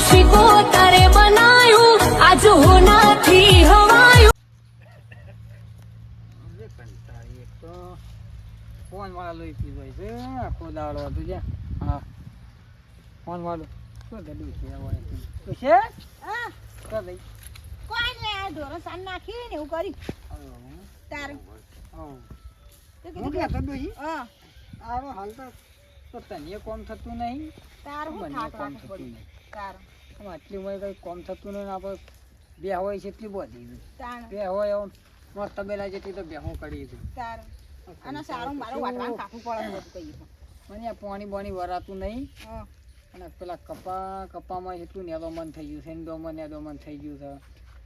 શીખો તારે બનાયું આજ હોનાથી હવાયું. એક તો. ફોન વાળા લોહી પીવાય છે આખો દાડો હતું જ્યાં. હા. ફોન વાળો. શું ગડું છે તો છે? હા. તો લઈ કોઈ ને આ ઢોરો સાન નાખી ને એવું કરી. તારે. હા. તો કીધું કહેતો ડોહી હા. આવો હાલ તો. તો તને કોમ થતું નહીં. તારું કોમ થતું નહીં. આમ આટલી ઉંમરે કઈ કોમ થતું નહીં આપણે બે હોય છે એટલી બધી. બે હોય એમ મસ્ત તબેલા જેટલી તો બેહું કરી દીધું અને સારું મારું વાટવાનું કાપવું પડે બધું મને આ પાણી બાણી વરાતું નહીં. અને પેલા કપા કપામાં એટલું નેદો મન થઈ ગયું છે નેદોમાં નેદો મન થઈ ગયું છે.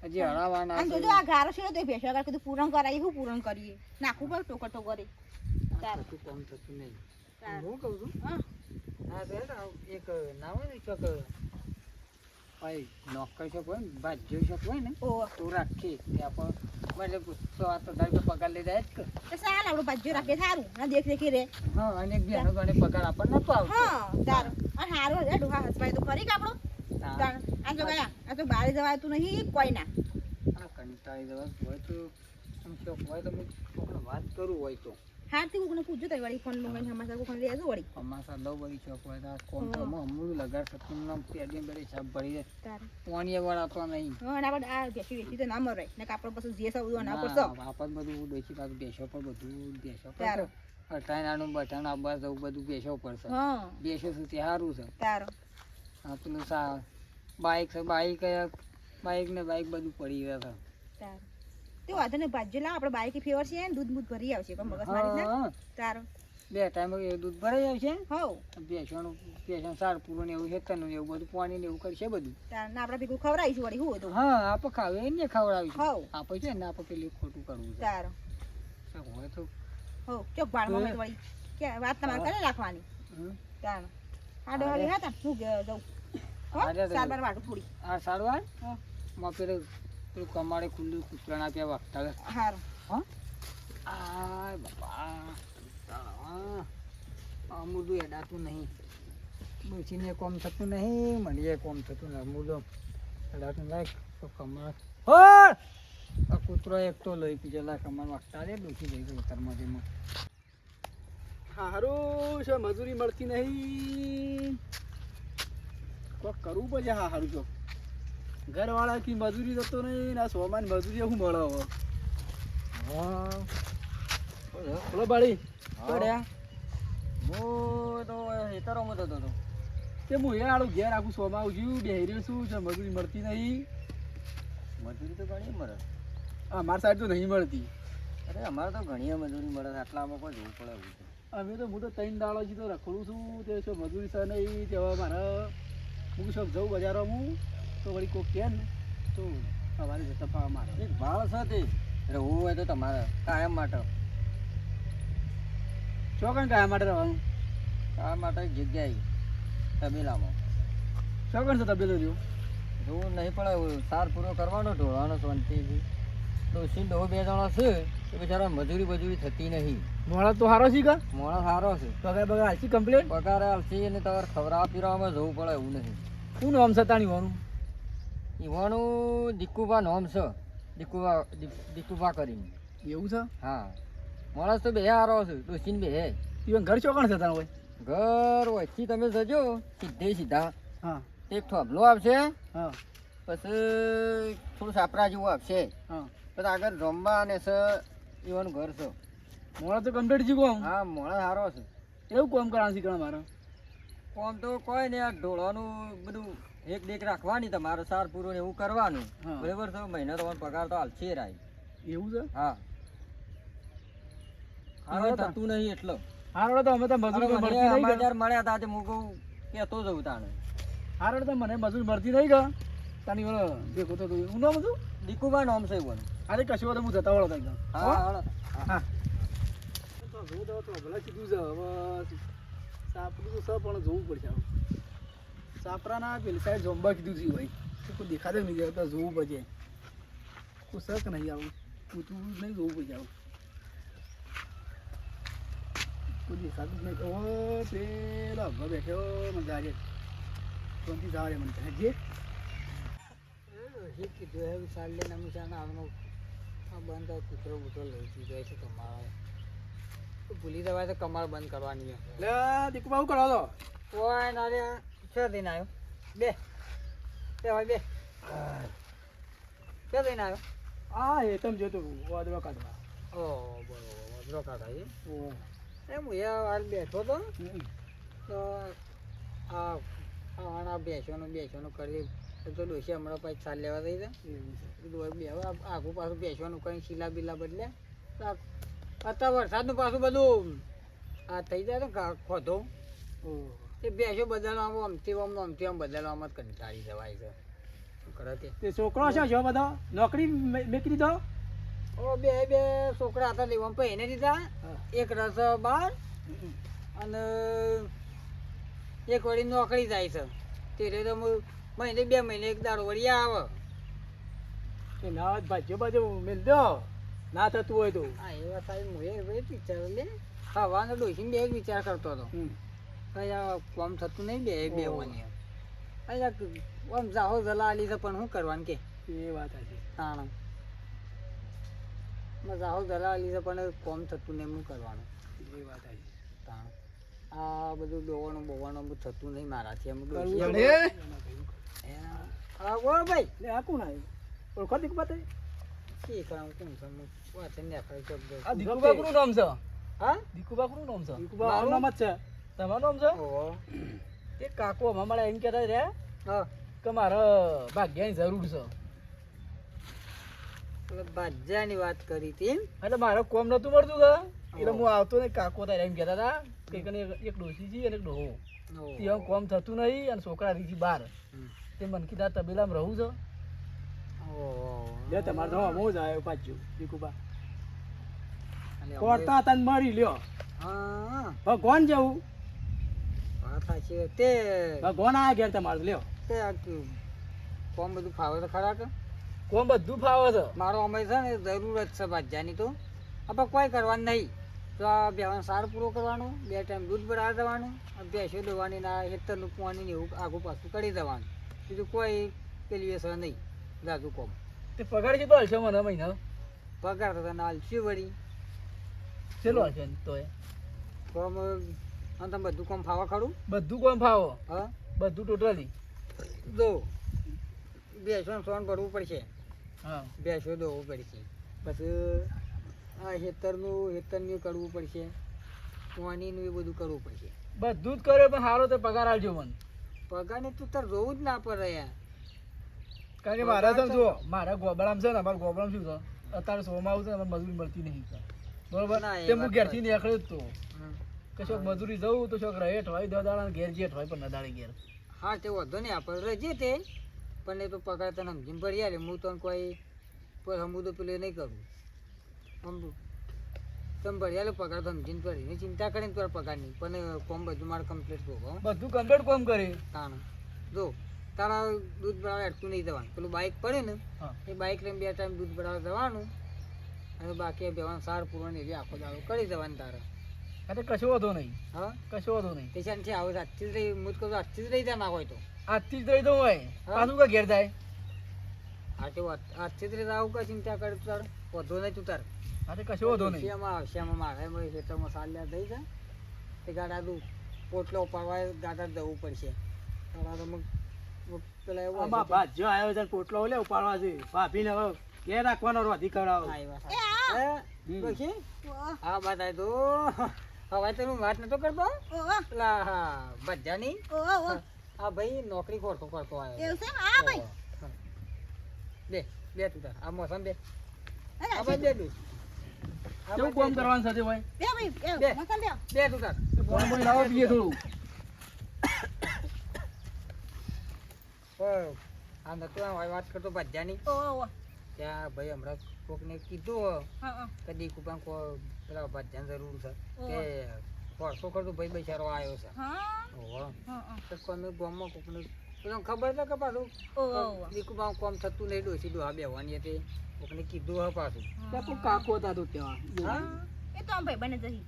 હજી હળાવાના અને. જોજો આ ગારો છે તો ભેસો આગળ કીધું પૂરણ કરાવી હું પૂરણ કરીએ? નાખું પર ટોકર ટોકરે. તાર તું કોમ થતું નહીં. હું કહું છું? હા. હા બેટા એક નામ હોય ને ચોક ભાઈ નોકરી શોપ હોય ને ભાજ્યો શોપ હોય ને તું રાખી. રાખીએ પણ આપણે એટલે સો આ તો તારી તો પગાર લઈ જાય જ કે સારું આપણું ભાજ્યો રાખીએ સારું. ના દેખ દેખી રે. હા અને બેનો ગણે પગાર આપણને નતો આવતો. હા સારું. અને સારું હજાર ડોહા હસપાય તો ખરી કે આપણો. આ તો ગયા આ તો બહાર જવાતું નહીં કોઈ ના. આ કંટાળી જવા હોય તો આમ શોખ હોય તો વાત કરું હોય તો. હારથી કોકને પૂછજો તઈ વળી ફોન લઈને હમાસા કોકને લેજો વળી. લવ બળી શોખ હોય તો આ કોમ તો મો હમણાં લગાડ શકતું નામ પેડી બેડી છાપ ભરી દે તાર. વાળા તો નહીં. હા ના બડ આ બેસી બેસી તો ના મરે. ને કાપડ પછી જે સૌ ના ના, પડતો આપણ બધું બેસી પાછું બેસો પર બધું બેસો પર. અટાણાનું બટાણું આબા જવું બધું બેસો પડશે. હા. બેસો તે સારું છે. તારો. આ પેલું સા બાઇક છે બાઇક બાઇક ને બાઇક બધું પડી ગયા છે. તારો. તે વાંધો ને ભાજ્યો લા આપણે બાઈક ફેવર છે દૂધ બૂધ ભરી આવશે પણ મગજ મારી ના. હા, તારો. બે ટાઈમ એ દૂધ ભરાઈ આવશે હવ. બેસવાનું બેસવાનું સાર પૂરું ને એવું હેતરનું ને એવું બધું પાણી ને એવું કરશે બધું. તારે ના આપણે ભેગું ખવડાવીશું વળી હતું હા આપણે ખાવે એને ખવડાવીશું. હવ. આપણે છે ને આપણે પેલી ખોટું કરવું છે. તારો. હોય તો હવ ચોક ભાડમાં મેં વળી કે વાત તમારે કરે રાખવાની. તારો. આ ડોહારી હતા? હું જઉં. હા અરે, અરે. સાર બાર વાટું પૂરી હા સારવાર? હા. માં પેલું પેલું કમાડે ખુલ્લું કૂતરાણ આપ્યા વાગતા સારું હા? આ બાપા. અમૂલું એડાતું નહીં. બેસીને કોમ થતું નહીં મને કોમ થતું નહીં. અમૂલો એડાતું લાયક તો કમર હા! આ કૂતરો એક તો લઈ પીજે લાય કમર વાગતા રે દુખી લઈ ગઈ ઉતરમાં જેમાં. સારું છે મજૂરી મળતી નહીં. કોક કરવું પડે હા સારું જો. ઘરવાળા કી મજૂરી જતો નહીં ના સોમાન મજૂરી શું મળે હવે હા. બોલો બાળી હા. પડ્યા? હું તો હેતરો જતો હતો. તે હું એ આડું ઘેર આખું સોમાં આવું છું બેહી છું છે મજૂરી મળતી નહીં? મજૂરી તો ઘણી મળે. અમારી મારી સાઈડ તો નહીં મળતી. અરે અમારે તો ઘણી મજૂરી મળે આટલામાં કોઈ જોવું પડે એવું અમે તો હું તો ત્રણ દાડો છે તો રખડું છું તે મજૂરી છે નહીં તે હવે મારે હું શું જઉં બજારમાં. હું તો વળી કોક કે ને તો સવારે જતા ફાવા મારે. એક ભાળ છે તે. રહેવું હોય તો તમારે કાયમ માટે. ચોકન કાયમ માટે રહેવાનું? કાયમ માટે જગ્યાએ તબેલામાં. ચોકન છે તબેલો રહ્યું? જોવું નહીં પડે સાર પૂરો કરવાનો ઢોળવાનો શાંતિથી ડોસી ડો બે જણા છે એ બિચારા મજૂરી મજૂરી થતી નહીં. મોડા તો સારો છે કા? મોણસ સારો છે. પગાર બગાર હાલશી કમ્પ્લેટ પગાર હાલશી અને તમારે ખવડાવવા પીવડાવવામાં જવું પડે એવું નહીં. શું નામ સતાણી તાણી વાનું ઈવાનું દીકુભા નોમ છે. દીકુભા દીકુભા કરીને. એવું છે? હા. માણસ તો બે હારો છે ડોસીને બે ઈવન ઘર ચોકણ છે તારું હોય ઘર હોયથી તમે જજો સીધે સીધા. હા. એક થોભલો આવશે હા. પછી થોડું સાપરા જેવું આપશે હા. પછી આગળ રમવા અને છે ઈવાનું ઘર છે. મોડા તો કમ્પ્લીટ જીવો કોમ? હા મોડા સારો છે. એવું કોમ કરવાનું શીખવા મારે? કોમ તો કોઈ નહીં આ ઢોળવાનું બધું એક દેખ રાખવાની તમારે સાર પૂરો ને એવું કરવાનું. બરાબર છે? મહિનો તમારો પગાર તો હાલશે રાઈ એવું છે? હા. હવે. થતું નહીં એટલો. હારો તો અમે તો મજૂર મળતી નહીં ગા. મળ્યા હતા આજે હું કહું કહેતો જઉં તાણે. હારો તો મને મજૂર મળતી નહીં ગા તાની ઓલો દેખો તો હું નામ હતું? દીકુબા નામ છે એવું અરે કશું તો હું જતા વળો તઈ ગયો. હા હા? હા. તો તો કીધું છે. હવે સાપડું તો છે પણ જોવું પડશે. સાપરાના પેલી સાઈડ જોંબા કીધું છે ભાઈ. તો કોઈ દેખાતું નહીં જાય તો જોવું પડે કોઈ શક નહીં આવું. પૂછવું નહીં જોવું પડે આવું. કોઈ દેખાતું જ નહીં. ઓ પેલા ઊભા બેઠો મજા આજે શાંતિ જવા મને તને જે કીધું હે વિશાલ લઈને અમે છે આવનો આ બંધ કૂતરો બૂતરો લઈ જાય છે કમાળ ભૂલી જવાય તો કમાળ બંધ કરવાની લે દીકુ બાબુ કરો તો ઓય ના રે છે દઈને આવ્યો. બે. બે ભાઈ બે. છે દઈને આવ્યો. આ એ તમે જોતો વાદળો કાઢવા. ઓ બરોબર વજરો કાઢા એ? ઓ. એમ હું એ હાલ બેઠો તો. તો આ આના બેસવાનું બેસવાનું કરી તો ડોસી હમણાં પછી ચાલ લેવા કીધું હવે બે આખું પાછું બેસવાનું કંઈ શીલા બીલા બદલે આ- અત્યારે વરસાદનું પાછું બધું આ થઈ જાય ને ખોધો. ઓ. તે બેસો બદલવામાં આમથી આમ આમથી આમ બદલવામાં જ કંટાળી જવાય છે. કરે તે? છોકરો છે જો બધો. નોકરી મેકરી દો ઓ બે બે છોકરા હતા લેવામાં પછી એને દીધા. એક રસ બાર અને એક વળી નોકરી જાય છે. તે તો મહિને બે મહિને એક દાડો વળી આવે. કે ના ભાજ્યો બાજુ મેલ દો. ના થતું હોય તો. હા એ વાત આવી હું એ ભાઈ વિચાર લે. ખાવાનો ડોસીને બે વિચાર કરતો હતો. અહીંયા કોમ થતું નહીં બે બે. વાની અહીંયા આમ જાહો જલા આલી છે પણ શું કરવાનું કે? એ વાત હતી તાણ. જાહો જલા આલી છે પણ કોમ થતું નહીં શું કરવાનું. એ વાત હતી તાણ. આ બધું દોવાનું બોવાનું થતું નહીં મારાથી એમ. હા બોલ ભાઈ. લે આ કોણ આવ્યું ઓળખો દીકુ બાતે શી કરાવું કોણ છે? હું વાત ને આખરે આ દીકુબા કોનું નામ છે. હા? દીકુબા કોનું નામ છે. દીકુબા મારું? મારું નામ જ છે. તમારું નામ છે? એ કાકો અમારા એમ કહેતા રે હા. કે મારે ભાગ્યાની જરૂર છે. ભાજ્યાની વાત કરી હતી એટલે મારે કોમ નતું મળતું કે? એટલે હું આવતો ને કાકો તારે એમ કહેતા હતા કે એક ડોસીજી અને એક ડોહો. કોમ થતું નહીં અને છોકરા રીજી બાર તે મન કીધા તબેલામાં રહું છો. ઓહો. લે તમારે તો હું જ આવ્યો પાછું દીકુબા. અમે- કોરતા તન મરી લ્યો. હા. ભગવાન જેવું? સાચી છે. તે ભગવાન આયા ઘેર તમારે લ્યો. તે આ કોમ બધું ફાવે તો ખરા કે? કોમ બધું ફાવે છે. મારો અમે છે ને જરૂર જ છે બાજાની તો. આપણે કોઈ કરવાનું નહીં. તો આ બેવાનું સાર પૂરો કરવાનું બે ટાઈમ દૂધ બરાબર દેવાનું ભેંસો દોવાની ના હેતરનું પાણી ને એવું આગું પાછું કરી દેવાનું. બીજું કોઈ પેલી વેસર નહીં દાદુ કોમ. તે પગાર કેટલો હશે મને મહિના? પગાર તો તને હાલશી વળી. કેટલો હશે તો એ કોમ અને તમે બધું કોમ ફાવો ખરું? બધું કોમ ફાવો? હા? બધું ટોટલી જો ભેંસો સોન ભરવું પડશે. હા. બેસો દોવું પડશે. પછી આ હેતરનું હેતરનું કરવું પડશે. પાણીનું એ બધું કરવું પડશે. બધું જ કરે પણ સારો તો પગાર આવજો મને. પગારને તું તાર જોવું જ ના પડે યાર. કારણ કે મારા તો જુઓ મારા ગોબડામ છે ને અમારા ગોબડામ શું છે? અત્યારે સોમાં આવું ને અમારે મજૂરી મળતી નહીં. બરોબર? ના, તે હું ઘેરથી નીકળ્યો જ તો. કે શોક મજૂરી જવું તો શોક રહે અઠવાડિયે દો દાડા ઘેર જે અઠવાડિયે પણ દાડે ઘેર. હા તે વાંધો નહીં આપણે રજે તે. પણ એ તો પગાર તને સમજીને પડી રે હું તો કોઈ પર હમું તો પેલું નહીં કરું. સમજુ તમે ભર્યા પગાર તો સમજીને પડી ચિંતા કરીને તો પગારની પણ કોમ બધું મારે કમ્પ્લીટ ભોગવો બધું કમ્પ્લીટ કોમ કરે? તાણ. જો તારા દૂધ ભરાવે અટકું નહીં જવાનું. પેલું બાઇક પડે ને એ બાઇક લઈને બે ટાઈમ દૂધ ભરાવે જવાનું. અને બાકી બેવાનું સાર પૂરવાની એવી આખો દાડો કરી જવાનું તારે. આ કશું વાંધો નહીં. હા? કશો વાંધો નહીં. પેશન છે આવું આજથી જ રહી હું તો કહું આજથી જ રહી જાય માગો હોય તો. આજથી જ રહી દઉં હોય. હા. પાછું કે ઘેર જાય? આ તો વાત આજથી જ રહી આવું કઈ ચિંતા કર તાર? વધુ નહીં તું તાર. અરે કશો વાંધો નહીં. શિયામાં આવશ્યામાં મારે એમાં ખેતરમાં સાલ્યા થઈ જાય. તે ગાડા દઉં પોટલો ઉપાડવા ગાડા જવું પડશે. તારા તો મગ પેલા એવું આમાં ભાત જો આવ્યો છે પોટલો લે ઉપાડવા છે. ભાભીને હવે ઘેર રાખવાનો અધિકાર હા. હે? ઓહો, હા વાત આવી તો હવે તો હું વાત નતો કરતો? પેલા હા બધાની. આ ભાઈ નોકરી કરતો કરતો આવ્યો. એવું છે આ ભાઈ? બે બે તું તાર. આ મોસમ બે. આ ભાઈ બે તું. કેવું કામ કરવાનું સાથે ભાઈ? બે ભાઈ બે મોસમ બે બે તું તાર. ફોન બોલ લાવો પીએ થોડું. આ નતો આ વાત કરતો બધાની. ઓ. ત્યાં ભાઈ હમણાં કોકને કીધું કદી હા. કે પણ કો પેલા બધાને જરૂર છે. કે વર્ષો કરતો ભાઈ બચારો આવ્યો છે. હા, ઓહો હા, હા. તો કોમે ગામમાં કોકને પેલો ખબર છે કે પાછું બામ કોમ થતું નહીં ડોસી ડોહા બેવાની હતી. કોકને કીધું હા પાછું. ત્યાં કોઈ કાકો હતા તો ત્યાં. હા? એ તો આમ ભાઈ બને જઈ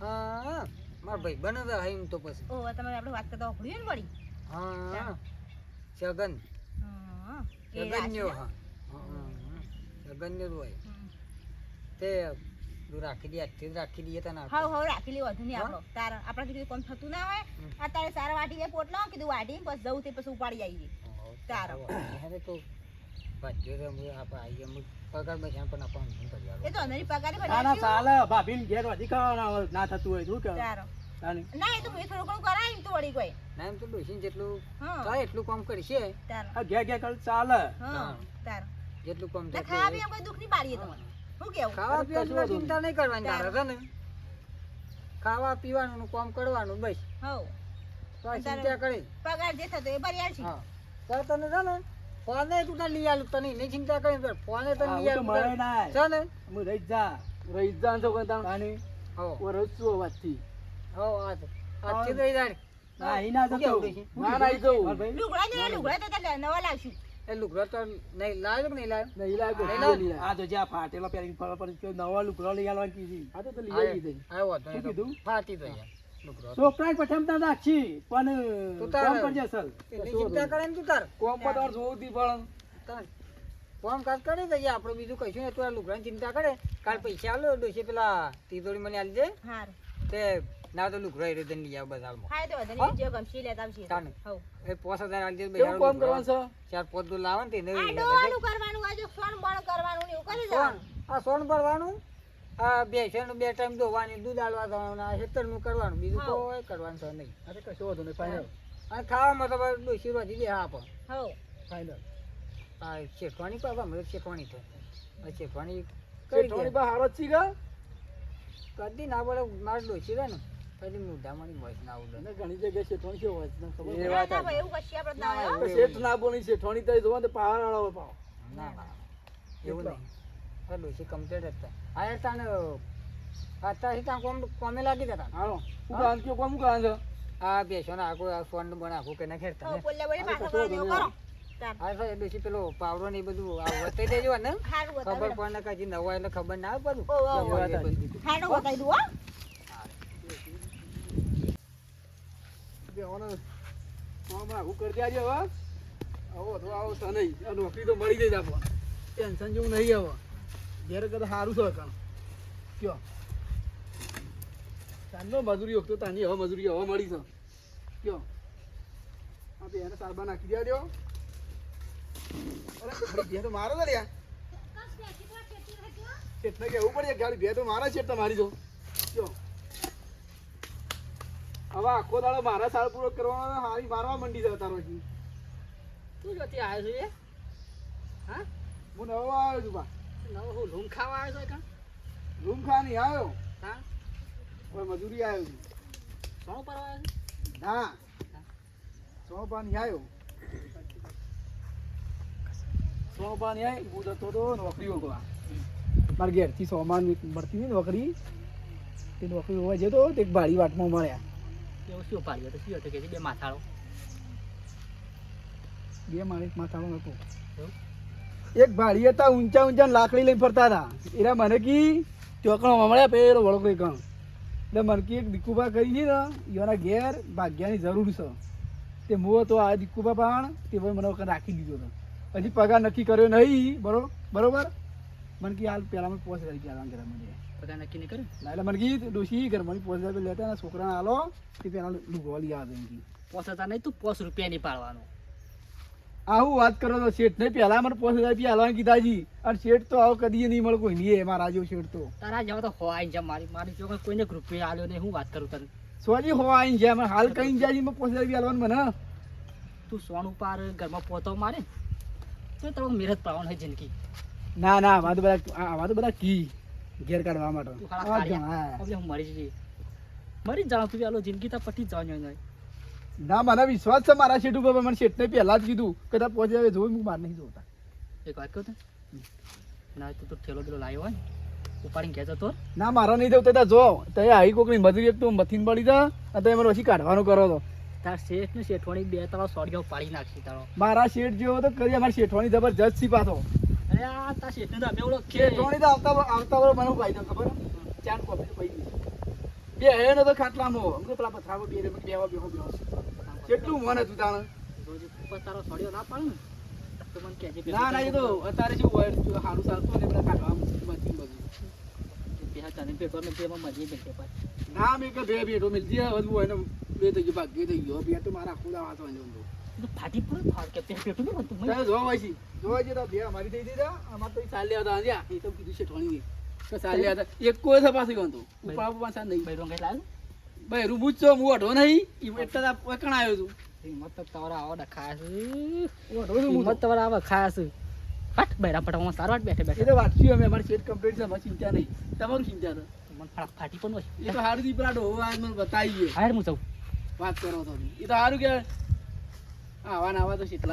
હા મારા ભાઈ બને તો એમ તો પછી. ઓ તમે આપણે વાત કરતા સાંભળ્યું ને વળી? હા સગન હા, એ સગન્યો રાશિ. હા. સગન્યો જ હોય. તે તું રાખી દે આજથી રાખી દઈએ તને હા હા રાખી લે વધુ નહીં આપણો. તાર આપણા કીધું કોમ થતું ના હોય આ તારે સારા વાટી દે પોટલો કીધું વાટી બસ જવું તે પછી ઉપાડી આવી તારો. હવે તો ભાગ્યો તો આપણે આવીએ અમે પગાર બસ્યા પણ આપણને કરી એ તો અંદરની પગારે ના ના ચાલે ભાભીને ઘેર વધી ખાવાના ના થતું હોય શું કહેવાય તારો. ના એ તો મેં થોડું ઘણું કરાય એમ તો વળી કોઈ. ના એમ તો ડોસીને જેટલું હા. થાય એટલું કામ કરશે. તારો. ઘેર ઘેર ચાલે. જેટલું કામ થાય ખાવા કોઈ દુઃખ નહીં પાડીએ તમને શું કેવું? ખાવા પીવાની ચિંતા નહીં કરવાની તારે. છે ને? ખાવા પીવાનું ને કામ કરવાનું બસ. હવ. તો ચિંતા કરે. પગાર જે થતો એ ભરી આવશે હા. તો તને છે ને ફોને તું તાર લઈ આલું તને નહીં ચિંતા કરી ફોને તને લઈ તો મળે ના. છે ને? હું રહી જા રહી જા છો કોઈ તાણ. તાની. હો હું રહું જ છું આ આજથી તો ઈ ના, અહીં ના જતો. ના, ના, અહીં જવું. લુગડા ને લુગડા તો તારે નવા લાવશું. એ લુગડો તો નહીં લાવ્યો કે નહીં લાવ્યો નહીં લાય નહીં ચીજો લાય. નહીં લાય. આ તો જ્યાં ફાટેલો પહેરીને ફરવા પડે કે લુગડો લઈ આવવાની કીધી. આ તો તો લઈ આવી દઈ. આવ્યો તો કીધું? ફાટી તો યાર લુગડો છોકરાને પઠામતા રાખી પણ તું તારે- કામ કરજે અસલ. ચિંતા કરે ને તું તાર કોમ પર તાર જોવું પણ તાર કાજ કરી દઈએ આપણે બીજું કહીશું ને તું આ લુગડાની ચિંતા કરે કાલ પૈસા આલો ડોશી પેલા તીજોરી મને આલજે હાર તે ના તો લુક રહી રીતે લઈ આવ બજારમાં હા હાય તો વધુ જો ગમશી લેતા આવશે તાને. એ પાંચ હજાર આલી દે કામ કરવાનું છે? ચાર પાંચ દો લાવન તે તેને આ ડોવાનું કરવાનું આજો સોન બળ કરવાનું ને કરી સોન આ સોન ભરવાનું? આ બે શેરનું બે ટાઈમ ધોવાની દૂધ આલવા જવાનું આ હેતરનું કરવાનું. બીજું તો કોઈ કરવાનું છે નહીં. અરે કશો વાંધો નહીં ફાઇનલ અને ખાવામાં તો બસ ડોશી વધી દે હા પણ હો. ફાઈનલ આ શેઠવાની પાપા મને શેઠવાની તો આ શેઠવાની કરી શેઠવાણી દે. બા હારો જ છી ગા કદી ના પડે મારે રહે ને. પછી મુદ્દામાંની voice ના ઘણી જગ્યાએ શેઠવાણી છે તને ખબર એ વાત ના, ના, સાચી. એવું કશી આપણે ના ના, હોય, હો. એવું શેઠ ના બોલી શેઠવાણી તો જોવા તો પાવર વાળો પાવ. ના ના એવું નહીં. આ ડોશી કમ્પ્લીટ હતા આ યાર તાને અત્યારથી ત્યાં કોમ કોમે લાગી ગયા હાલો હું કાન કયો કોમ કાન છે આ બેસો ને આખું આ સોન બને આખું કે નાખે હવ, તમે પોલે બોલે પાછા કરો, પાવડો ને બધું આ વતાઈ દેજો ને. ખબર પડે ને નવા એટલે ખબર ના બતાવી દઉં, હો. બેવાનો કોમ આખું કરી દેજે હવે આવો તો આવો તો નહીં આ નોકરી તો મળી જાય આપણને. ટેન્શન જેવું નહીં હવે. ઘેર કરતા સારું છે કામ. કયો? તાનો મજૂરી વખતે તાની હવે મજૂરી હવે મળી છે. કયો? હા બે એને સારબા નાખી દે. દ્યો અરે બે તો મારો ને લ્યા. એટલે કેવું પડે ગાડી બે તો મારા છે તમારી જો. કયો? હવે આખો દાડો મારા સાર પૂરો કરવાનો હારી મારવા મંડી જતા તારો હજી. તું જોતી આવ્યો છે હા? હું નવો આવ્યો છું બા. નવો હું લૂમ ખાવા આવ્યો છે કાં? રૂમ નહીં આવ્યો. હા? હવે મજૂરી આવ્યો છું. સો પર આવ્યો હા. ના સો નહીં આવ્યો. સો નહીં આવ્યો. હું જતો તો નોકરી ઓગવા મારા ઘેરથી સોમાન મળતી હતી નોકરી. તે નોકરી હોવા જતો તો એક ભાડી વાટમાં મળ્યા. એવું શું પાડ્યો તો શું હતું કે બે માથાળો? બે માણસ માથામાં હતું? એક ભાડી હતા ઊંચા ઊંચા લાકડી લઈને ફરતા હતા એરા મને કી ચોકણો મળ્યા પેલો વળકડી કણ. એટલે મને કી એક દીકુબા કરી છે ને એના ઘેર ભાગ્યાની જરૂર છે. તે મો તો આ દીકુબા પણ તે ભાઈ મને વખત રાખી દીધો હતો હજી પગાર નક્કી કર્યો નહીં બરો બરોબર? મને કી હાલ પહેલાં પોસ રૂપિયા ઘરે મને. પગાર નક્કી નહીં કર્યું? ના એટલે મને કીધું ડોશી ઘર મને પોસ રૂપિયા લેતા ને છોકરાને હાલો તે પેલા લુગવા લઈ આવે એમ પોસ નહીં તું પોસ રૂપિયા નહીં પાડવાનો. આવું વાત કરો તો શેઠ ને પેલા મને પોસ હજાર રૂપિયા હાલવાની કીધાજી અને શેઠ તો આવો કદી નહીં મળે કોઈ નહીં મારા જેવો શેઠ તો. તારા જેવો તો હોય જેમ મારી મારી જો કોઈને રૂપિયા આલ્યો નહીં હું વાત કરું તને? સોજી હોવા આઈને જાય હાલ કઈ જાય મેં પોસ હજાર રૂપિયા હાલવાનું મને. તું સોનું ઉપર ઘરમાં પોતો મારે? તો તારો મેરજ પાડવાનું હોય જિંદગી. ના ના તો બધા આમાં તો બધા કી. ઘેર કાઢવા માટે. હા. મરી જઈએ મરી જાઉં તું આલો જિંદગી તો પટી જાવ હોય ના મને વિશ્વાસ છે મારા શેઠ ઉપર મને શેઠ ને પહેલા જ કીધું કે તાર પહોંચી આવે જોઈ હું બહાર નહીં જોતા એક વાત કહું ના તું તો ઠેલો બેલો લાવ્યો હોય ઉપાડીને ઘેર તો ના મારા નહીં જવું તો જો. તે આવી કોકની મજૂરી એક તો મથીન પડી જા અને તમે મને પછી કાઢવાનું કરો તો. તાર શેઠ ને શેઠવાણી બે તારો સોડિયો પાડી નાખી તારો. મારા શેઠ જેવો તો કરી અમારી શેઠવાણી જબરજસ્ત સી પાછો. અરે આ તા શેઠને તો અમે ઓળખીએ તો આવતા આવતા વર મને ભાઈ દો ખબર? ચાર કોપી તો બે હે ને તો ખાટલામાં હું. પેલા પથરામાં બે બે બેવા બેહો બેહો. કેટલું મને તું તાણે? પછી તારો છોડ્યો ના પાડે તો મને કહેજે ના ના એ તો અત્યારે જેવું હોય જો સારું સારું ને બધા કાઢવા બચી બધું તને પેટો ને તેમાં મજી બેઠે પાછી ના મેં કે બે બેટો મિલતી બે થઈ ગયો ભાગ્ય થઈ ગયો. બે તો મારા આખું દાવા વાંચવા જવું ફાટી પડે ફાડ કે તે પેટું નહીં બનતું ચાલો જોવા છે જોવા જઈએ તો બે અમારી થઈ દીધા અમાર તો ચાલ લેવા હતા આજે એ તો કીધું છે ઠોણી તો ચાલ લેવા હતા. એક કોઈ છે પાછી ગયો ઉપા પાછા નહીં. ભાઈ રોંગાઈ લાવ ભાઈ રૂબુ જ છો હું અઢો નહીં. એટલે જ આ કણ આવ્યો છું હિંમત તો તમારા આવા છે. હું અઢો છું હિંમત તો. તમારા આવા છે. હટ બૈરા પટામાં સારવાર બેઠે એ બેઠે તો વાંચ્યું અમે અમારી સેટ કમ્પ્લીટ છે અમારી ચિંતા નહીં. તમારું ચિંતા છે? મને ફાટ ફાટી પણ હોય. એ તો સારું થી પેલા મને બતાવી ગયો. હાર હું જાઉં. વાત કરો તો. એ તો સારું કે આવા ને આવા તો કેટલા